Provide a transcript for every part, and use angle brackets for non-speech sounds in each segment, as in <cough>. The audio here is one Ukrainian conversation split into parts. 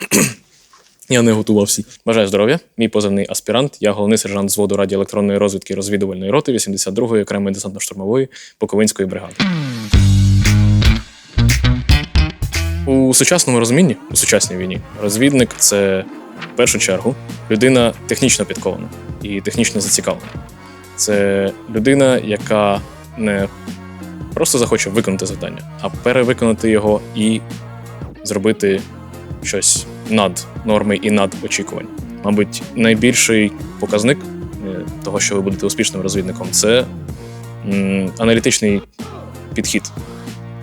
<clears throat> Я не готувався. Бажаю здоров'я. Мій позивний аспірант. Я головний сержант зводу радіоелектронної розвідки розвідувальної роти 82-ї окремої десантно-штурмової Буковинської бригади. У сучасному розумінні, у сучасній війні, розвідник це в першу чергу людина технічно підкована і технічно зацікавлена. Це людина, яка не просто захоче виконати завдання, а перевиконати його і зробити щось над норми і над очікувань. Мабуть, найбільший показник е, того, що ви будете успішним розвідником, це аналітичний підхід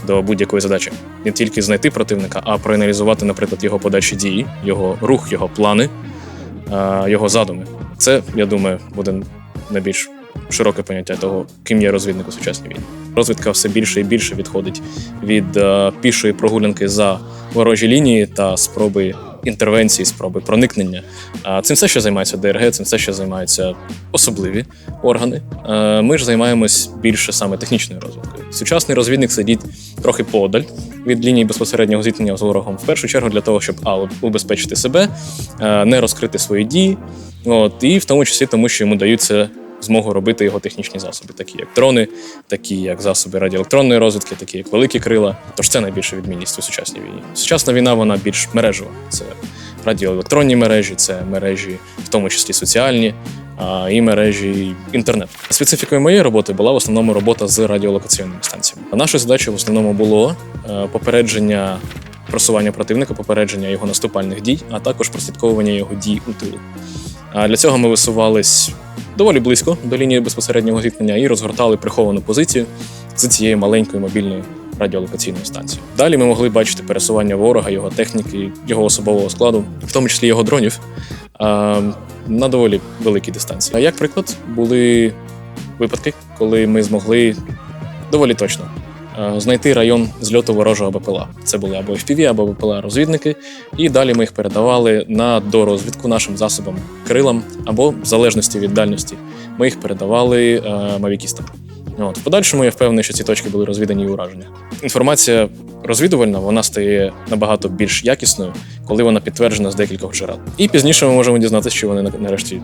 до будь-якої задачі. Не тільки знайти противника, а проаналізувати, наприклад, його подальші дії, його рух, його плани, е, його задуми. Це, я думаю, буде найбільш широке поняття того, ким є розвідник у сучасній війні. Розвідка все більше і більше відходить від е, пішої прогулянки за ворожі лінії та спроби інтервенції, спроби проникнення. Цим все, що займається ДРГ, цим все, що займаються особливі органи. Ми ж займаємось більше саме технічною розвідкою. Сучасний розвідник сидить трохи подаль від лінії безпосереднього зіткнення з ворогом, в першу чергу для того, щоб а убезпечити себе, не розкрити свої дії, от і в тому числі тому, що йому даються змогу робити його технічні засоби, такі як дрони, такі як засоби радіоелектронної розвідки, такі як великі крила. Тож це найбільша відмінність у сучасній війні. Сучасна війна вона більш мережева. Це радіоелектронні мережі, це мережі, в тому числі соціальні. І мережі інтернету. Специфікою моєї роботи була в основному робота з радіолокаційними станціями. Нашою задачою в основному було е, попередження просування противника, попередження його наступальних дій, а також прослідковування його дій у тилу. Для цього ми висувались доволі близько до лінії безпосереднього зіткнення і розгортали приховану позицію з цієї маленької мобільної радіолокаційної станції. Далі ми могли бачити пересування ворога, його техніки, його особового складу, в тому числі його дронів, на доволі великій дистанції. А як приклад, були випадки, коли ми змогли доволі точно знайти район зльоту ворожого БПЛА. Це були або FPV, або БПЛА розвідники, і далі ми їх передавали на дорозвідку нашим засобам крилам, або в залежності від дальності, ми їх передавали е, мавікістам. От в подальшому я впевнений, що ці точки були розвідані і уражені. Інформація розвідувальна вона стає набагато більш якісною, коли вона підтверджена з декількох джерел. І пізніше ми можемо дізнатися, що вони нарешті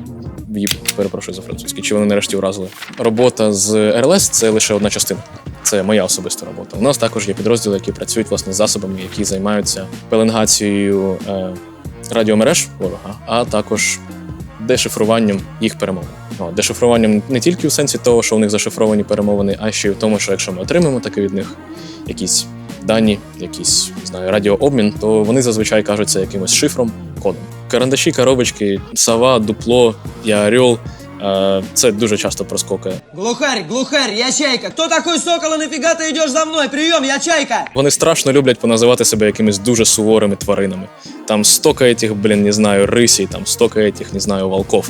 перепрошую за французький, чи вони нарешті уразили. Робота з РЛС це лише одна частина. Це моя особиста робота. У нас також є підрозділи, які працюють власне з засобами, які займаються пеленгацією е, радіомереж ворога, а також дешифруванням їх перемовин. О, дешифруванням не тільки в сенсі того, що у них зашифровані перемовини, а ще й в тому, що якщо ми отримаємо таки від них якісь дані, якийсь не знаю, радіообмін, то вони зазвичай кажуться якимось шифром, кодом. Карандаші, коробочки, сова, дупло, я орел. е, Це дуже часто проскокує. Глухарь, глухарь, я Чайка. Кто такой сокол и нафига ты идешь за мной? Прием, я Чайка. Вони страшно люблять поназивати себе якимись дуже суворими тваринами. Там стока этих, блін, не знаю, рисей, там стока этих, не знаю, волков.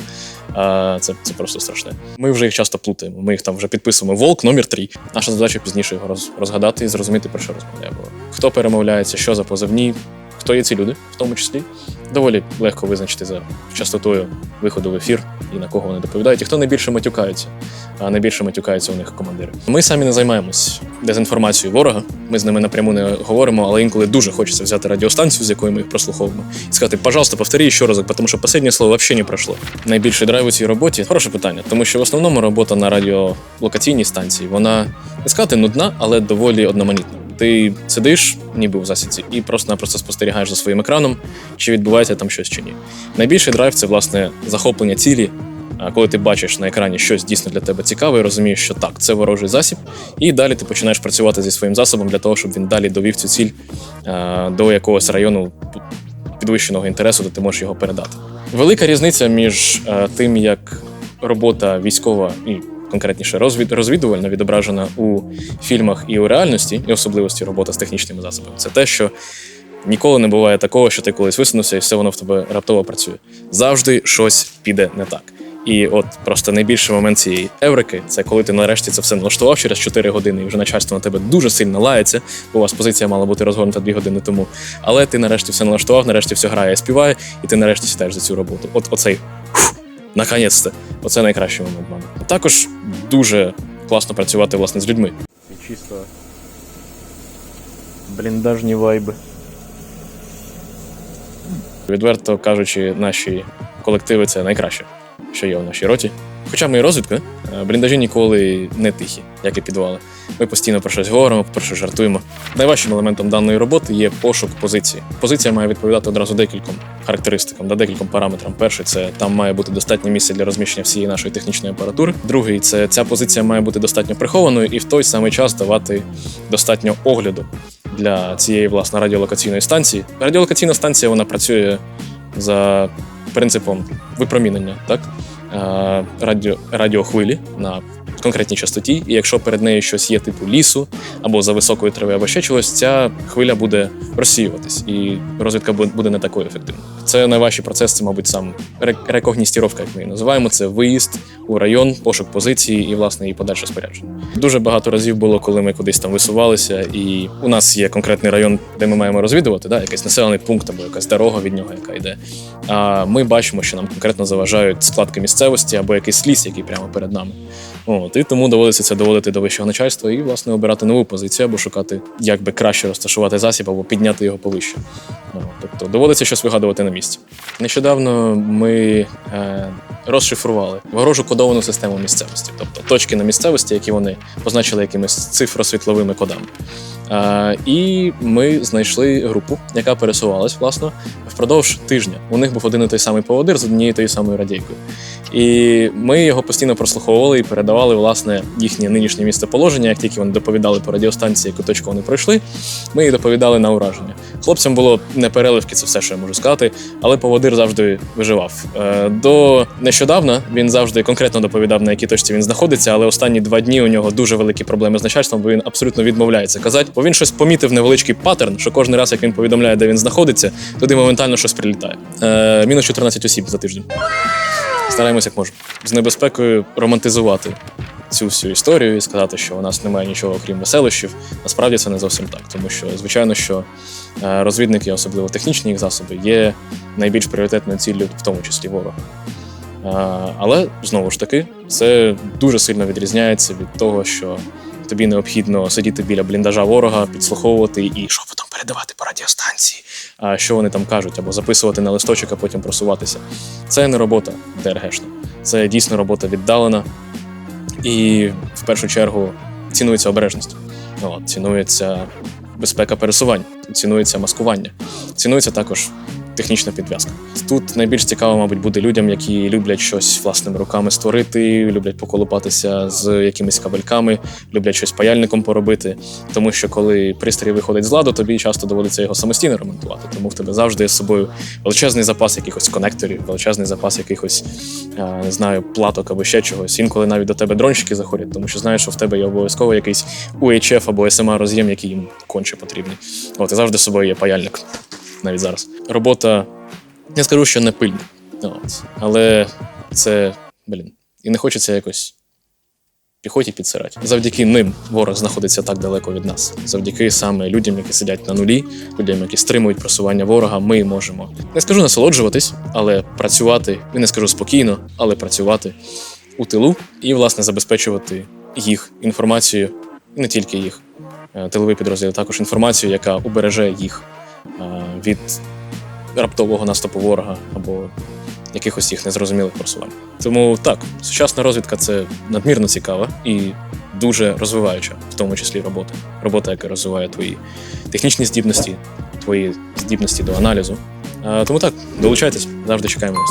А, це, це просто страшне. Ми вже їх часто плутаємо. Ми їх там вже підписуємо волк номер 3 Наша задача пізніше його роз, розгадати і зрозуміти, про що розмовляє ворог. Хто перемовляється, що за позивні, хто є ці люди, в тому числі. Доволі легко визначити за частотою виходу в ефір і на кого вони доповідають, і хто найбільше матюкаються. А найбільше матюкаються у них командири. Ми самі не займаємось дезінформацією ворога. Ми з ними напряму не говоримо, але інколи дуже хочеться взяти радіостанцію, з якої ми їх прослуховуємо, і сказати, пожалуйста, повтори ще разок, тому що останнє слово взагалі не пройшло. Найбільший драйв у цій роботі хороше питання, тому що в основному робота на радіолокаційній станції вона не сказати нудна, але доволі одноманітна. Ти сидиш, ніби в засідці, і просто-напросто спостерігаєш за своїм екраном, чи відбувається там щось чи ні. Найбільший драйв це власне захоплення цілі, коли ти бачиш на екрані щось дійсно для тебе цікаве, і розумієш, що так, це ворожий засіб, і далі ти починаєш працювати зі своїм засобом для того, щоб він далі довів цю ціль до якогось району підвищеного інтересу, де ти можеш його передати. Велика різниця між тим, як робота військова і конкретніше розвід, розвідувальна відображена у фільмах і у реальності, і особливості роботи з технічними засобами, це те, що Ніколи не буває такого, що ти колись висунувся і все воно в тебе раптово працює. Завжди щось піде не так. І от просто найбільший момент цієї еврики це коли ти нарешті це все налаштував через 4 години, і вже начальство на тебе дуже сильно лається, бо у вас позиція мала бути розгорнута 2 години тому. Але ти нарешті все налаштував, нарешті все грає співає, і ти нарешті сідаєш за цю роботу. От оцей наконець-то. Оце найкращий момент, мабуть. Також дуже класно працювати власне з людьми. І чисто бліндажні вайби. Відверто кажучи, наші колективи це найкраще, що є в нашій роті. Хоча ми і розвідка, бліндажі ніколи не тихі, як і підвали. Ми постійно про щось говоримо, про щось жартуємо. Найважчим елементом даної роботи є пошук позиції. Позиція має відповідати одразу декільком характеристикам, да, декільком параметрам. Перший це там має бути достатнє місце для розміщення всієї нашої технічної апаратури. Другий це ця позиція має бути достатньо прихованою і в той самий час давати достатньо огляду для цієї власне радіолокаційної станції. Радіолокаційна станція вона працює за принципом випромінення, так Е, радіо, радіохвилі на конкретній частоті, і якщо перед нею щось є типу лісу або за високою трави, або ще чогось, ця хвиля буде розсіюватись, і розвідка буде не такою ефективною. Це найважчий процес, це, мабуть, сам ре- рекогністіровка, як ми її називаємо. Це виїзд у район, пошук позиції і власне і подальше спорядження. Дуже багато разів було, коли ми кудись там висувалися, і у нас є конкретний район, де ми маємо розвідувати, да, якийсь населений пункт або якась дорога від нього, яка йде. А ми бачимо, що нам конкретно заважають складки місцевості або якийсь ліс, який прямо перед нами. От, і тому доводиться це доводити до вищого начальства і, власне, обирати нову позицію або шукати, як би краще розташувати засіб або підняти його повище. Ну, тобто доводиться щось вигадувати на місці. Нещодавно ми е, розшифрували ворожу кодовану систему місцевості, тобто точки на місцевості, які вони позначили якимись цифросвітловими кодами. Е, і ми знайшли групу, яка пересувалась власне впродовж тижня. У них був один і той самий поводир з однією тою самою радійкою. І ми його постійно прослуховували і передавали власне їхнє нинішнє місцеположення. Як тільки вони доповідали по радіостанції, яку точку вони пройшли, ми їх доповідали на ураження. Хлопцям було не переливки, це все, що я можу сказати, але поводир завжди виживав. Е, До нещодавна він завжди конкретно доповідав, на якій точці він знаходиться, але останні два дні у нього дуже великі проблеми з начальством, бо він абсолютно відмовляється казати. Бо він щось помітив невеличкий паттерн, що кожен раз, як він повідомляє, де він знаходиться, туди моментально щось прилітає. Е, мінус 14 осіб за тиждень. Стараємося як можемо. З небезпекою романтизувати цю всю історію і сказати, що у нас немає нічого крім веселищів. Насправді це не зовсім так, тому що звичайно, що е, розвідники, особливо технічні їх засоби, є найбільш пріоритетною ціллю, в тому числі ворога. Е, Але знову ж таки, це дуже сильно відрізняється від того, що тобі необхідно сидіти біля бліндажа ворога, підслуховувати і шепотом передавати по радіостанції, а що вони там кажуть, або записувати на листочок, а потім просуватися. Це не робота ДРГшна. Це дійсно робота віддалена. І в першу чергу цінується обережність. Цінується безпека пересувань, цінується маскування, цінується також технічна підв'язка. Тут найбільш цікаво, мабуть, буде людям, які люблять щось власними руками створити, люблять поколупатися з якимись кабельками, люблять щось паяльником поробити. Тому що коли пристрій виходить з ладу, тобі часто доводиться його самостійно ремонтувати. Тому в тебе завжди є з собою величезний запас якихось конекторів, величезний запас якихось е, не знаю, платок або ще чогось. Інколи навіть до тебе дронщики заходять, тому що знаєш, що в тебе є обов'язково якийсь UHF або SMA роз'єм, який їм конче потрібний. От і завжди з собою є паяльник навіть зараз. Робота, я скажу, що не пильна. От. Але це, блін, і не хочеться якось піхоті підсирати. Завдяки ним ворог знаходиться так далеко від нас. Завдяки саме людям, які сидять на нулі, людям, які стримують просування ворога, ми можемо не скажу насолоджуватись, але працювати, і не скажу спокійно, але працювати у тилу і, власне, забезпечувати їх інформацією, не тільки їх. Е, Тиловий підрозділ, також інформацію, яка убереже їх від раптового наступу ворога або якихось їх незрозумілих просувань. Тому так, сучасна розвідка це надмірно цікава і дуже розвиваюча, в тому числі робота. Робота, яка розвиває твої технічні здібності, твої здібності до аналізу. Е, Тому так, долучайтесь, завжди чекаємо вас.